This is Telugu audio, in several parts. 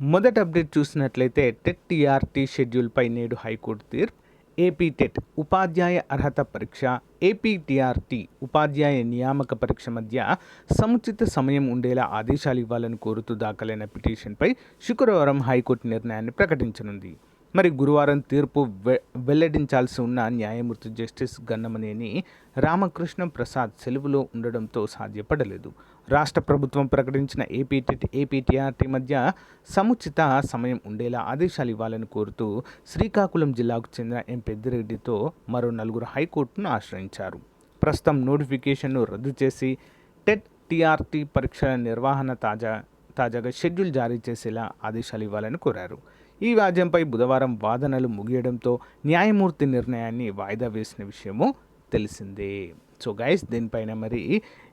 మొదటి అప్డేట్ చూసినట్లయితే టెట్ టీఆర్టీ షెడ్యూల్పై నేడు హైకోర్టు తీర్పు. ఏపీ టెట్ ఉపాధ్యాయ అర్హత పరీక్ష ఏపీ టీఆర్టీ ఉపాధ్యాయ నియామక పరీక్ష మధ్య సముచిత సమయం ఉండేలా ఆదేశాలు ఇవ్వాలని కోరుతూ దాఖలైన పిటిషన్పై శుక్రవారం హైకోర్టు నిర్ణయాన్ని ప్రకటించనుంది. మరి గురువారం తీర్పు వె వెల్లడించాల్సి ఉన్న న్యాయమూర్తి జస్టిస్ గన్నమనేని రామకృష్ణ ప్రసాద్ సెలవులో ఉండడంతో సాధ్యపడలేదు. రాష్ట్ర ప్రభుత్వం ప్రకటించిన ఏపీటీ ఏపీటీఆర్టీ మధ్య సముచిత సమయం ఉండేలా ఆదేశాలు ఇవ్వాలని కోరుతూ శ్రీకాకుళం జిల్లాకు చెందిన ఎం పెద్దిరెడ్డితో మరో నలుగురు హైకోర్టును ఆశ్రయించారు. ప్రస్తుతం నోటిఫికేషన్ను రద్దు చేసి టెట్ టీఆర్టీ పరీక్షల నిర్వహణ తాజా తాజాగా షెడ్యూల్ జారీ చేసేలా ఆదేశాలు ఇవ్వాలని కోరారు. ఈ వ్యాజ్యంపై బుధవారం వాదనలు ముగియడంతో న్యాయమూర్తి నిర్ణయాన్ని వాయిదా వేసిన విషయము తెలిసింది. సో గైస్ దీనిపైన మరి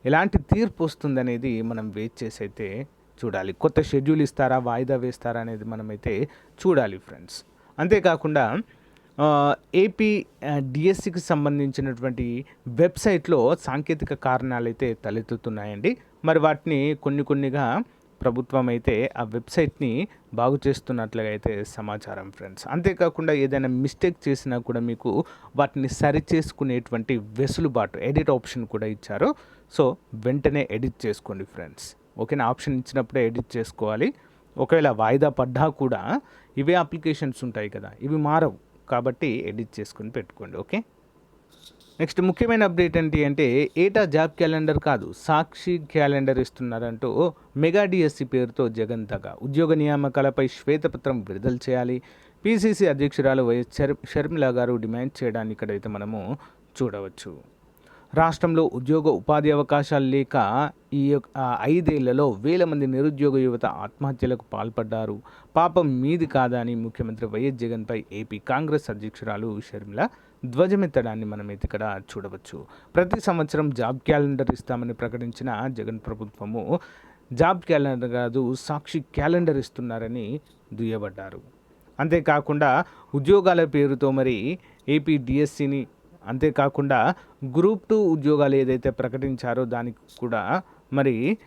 ఎలాంటి తీర్పు వస్తుందనేది మనం వెయిట్ చేసి అయితే చూడాలి. కొత్త షెడ్యూల్ ఇస్తారా వాయిదా వేస్తారా అనేది మనమైతే చూడాలి ఫ్రెండ్స్ అంతేకాకుండా ఏపీ డిఎస్సికి సంబంధించినటువంటి వెబ్సైట్లో సాంకేతిక కారణాలు అయితే తలెత్తుతున్నాయండి. మరి వాటిని కొన్ని కొన్నిగా ప్రభుత్వం అయితే ఆ వెబ్సైట్ని బాగు చేస్తున్నట్లుగా అయితే సమాచారం ఫ్రెండ్స్. అంతేకాకుండా ఏదైనా మిస్టేక్ చేసినా కూడా మీకు వాటిని సరి చేసుకునేటువంటి వెసులుబాటు ఎడిట్ ఆప్షన్ కూడా ఇచ్చారు. సో వెంటనే ఎడిట్ చేసుకోండి ఫ్రెండ్స్. ఓకేనా? ఆప్షన్ ఇచ్చినప్పుడే ఎడిట్ చేసుకోవాలి. ఒకవేళ వాయిదా పడ్డా కూడా ఇవే అప్లికేషన్స్ ఉంటాయి కదా ఇవి మారవు. కాబట్టి ఎడిట్ చేసుకొని పెట్టుకోండి ఓకే? నెక్స్ట్ ముఖ్యమైన అప్డేట్ ఏంటి అంటే ఏటా జాబ్ క్యాలెండర్ కాదు సాక్షి క్యాలెండర్ ఇస్తున్నారంటూ మెగా డిఎస్సి పేరుతో జగన్ తగ ఉద్యోగ నియామకాలపై శ్వేతపత్రం విడుదల చేయాలి. పిసిసి అధ్యక్షురాలు వైఎస్ షర్మిల గారు డిమాండ్ చేయడాన్ని ఇక్కడైతే మనము చూడవచ్చు. రాష్ట్రంలో ఉద్యోగ ఉపాధి అవకాశాలు లేక ఈ యొక్క ఐదేళ్ళలో వేల మంది నిరుద్యోగ యువత ఆత్మహత్యలకు పాల్పడ్డారు. పాపం మీది కాదని ముఖ్యమంత్రి వైఎస్ జగన్పై ఏపీ కాంగ్రెస్ అధ్యక్షురాలు షర్మిల ధ్వజమెత్తడాన్ని మనం ఇక్కడ చూడవచ్చు. ప్రతి సంవత్సరం జాబ్ క్యాలెండర్ ఇస్తామని ప్రకటించిన జగన్ ప్రభుత్వము జాబ్ క్యాలెండర్ కాదు సాక్షి క్యాలెండర్ ఇస్తున్నారని దుయ్యబడ్డారు. అంతేకాకుండా ఉద్యోగాల పేరుతో మరి ఏపీ డిఎస్సిని అంతేకాకుండా గ్రూప్ టూ ఉద్యోగాలు ఏదైతే ప్రకటించారో దానికి కూడా మరి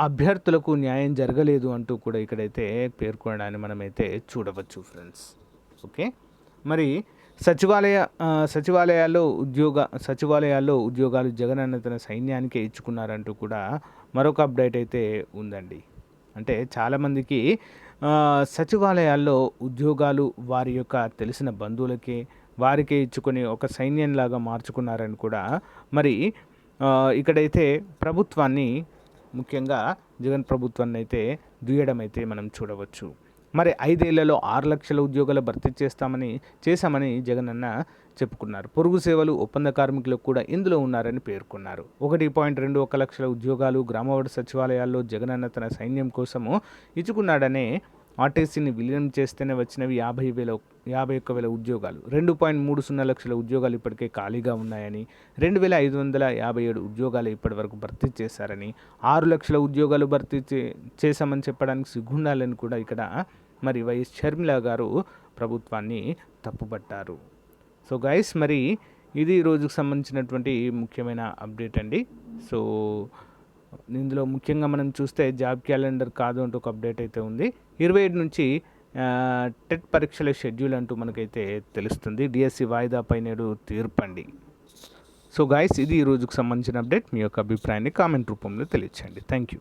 అభ్యర్థులకు న్యాయం జరగలేదు అంటూ కూడా ఇక్కడైతే పేర్కొనడాన్ని మనమైతే చూడవచ్చు ఫ్రెండ్స్. ఓకే? మరి సచివాలయ సచివాలయాల్లో ఉద్యోగ సచివాలయాల్లో ఉద్యోగాలు జగనన్న తన సైన్యానికే ఇచ్చుకున్నారంటూ కూడా మరొక అప్డేట్ అయితే ఉందండి. అంటే చాలామందికి సచివాలయాల్లో ఉద్యోగాలు వారి యొక్క తెలిసిన బంధువులకే వారికే ఇచ్చుకొని ఒక సైన్యంలాగా మార్చుకున్నారని కూడా మరి ఇక్కడైతే ప్రభుత్వాన్ని ముఖ్యంగా జగన్ ప్రభుత్వాన్ని అయితే దుయ్యడం అయితే మనం చూడవచ్చు. మరి ఐదేళ్ళలో ఆరు లక్షల ఉద్యోగాలు భర్తీ చేస్తామని చేశామని జగన్ అన్న చెప్పుకున్నారు. పొరుగు సేవలు ఒప్పంద కార్మికులకు కూడా ఇందులో ఉన్నారని పేర్కొన్నారు. ఒకటి పాయింట్ రెండు ఒక లక్షల ఉద్యోగాలు గ్రామవాడ సచివాలయాల్లో జగనన్న తన సైన్యం కోసము ఇచ్చుకున్నాడనే ఆర్టీసీని విలీనం చేస్తేనే వచ్చినవి యాభై వేల యాభై ఒక్క వేల ఉద్యోగాలు. రెండు పాయింట్ మూడు సున్నా లక్షల ఉద్యోగాలు ఇప్పటికే ఖాళీగా ఉన్నాయని రెండు వేల ఐదు వందల యాభై ఏడు ఉద్యోగాలు ఇప్పటివరకు భర్తీ చేశారని ఆరు లక్షల ఉద్యోగాలు భర్తీ చే చేశామని చెప్పడానికి సిగ్గుండాలని కూడా ఇక్కడ మరి వైఎస్ షర్మిల గారు ప్రభుత్వాన్ని తప్పుపట్టారు. సో గైస్ మరి ఇది ఈ రోజుకు సంబంధించినటువంటి ముఖ్యమైన అప్డేట్ అండి. సో ఇందులో ముఖ్యంగా మనం చూస్తే జాబ్ క్యాలెండర్ కాదు అంటూ ఒక అప్డేట్ అయితే ఉంది. ఇరవై ఏడు నుంచి టెట్ పరీక్షల షెడ్యూల్ అంటూ మనకైతే తెలుస్తుంది. డిఎస్సి వాయిదాపై నేడు తీర్పండి సో గాయస్ ఇది ఈ రోజుకు సంబంధించిన అప్డేట్. మీ యొక్క అభిప్రాయాన్ని కామెంట్ రూపంలో తెలియచేయండి. Thank you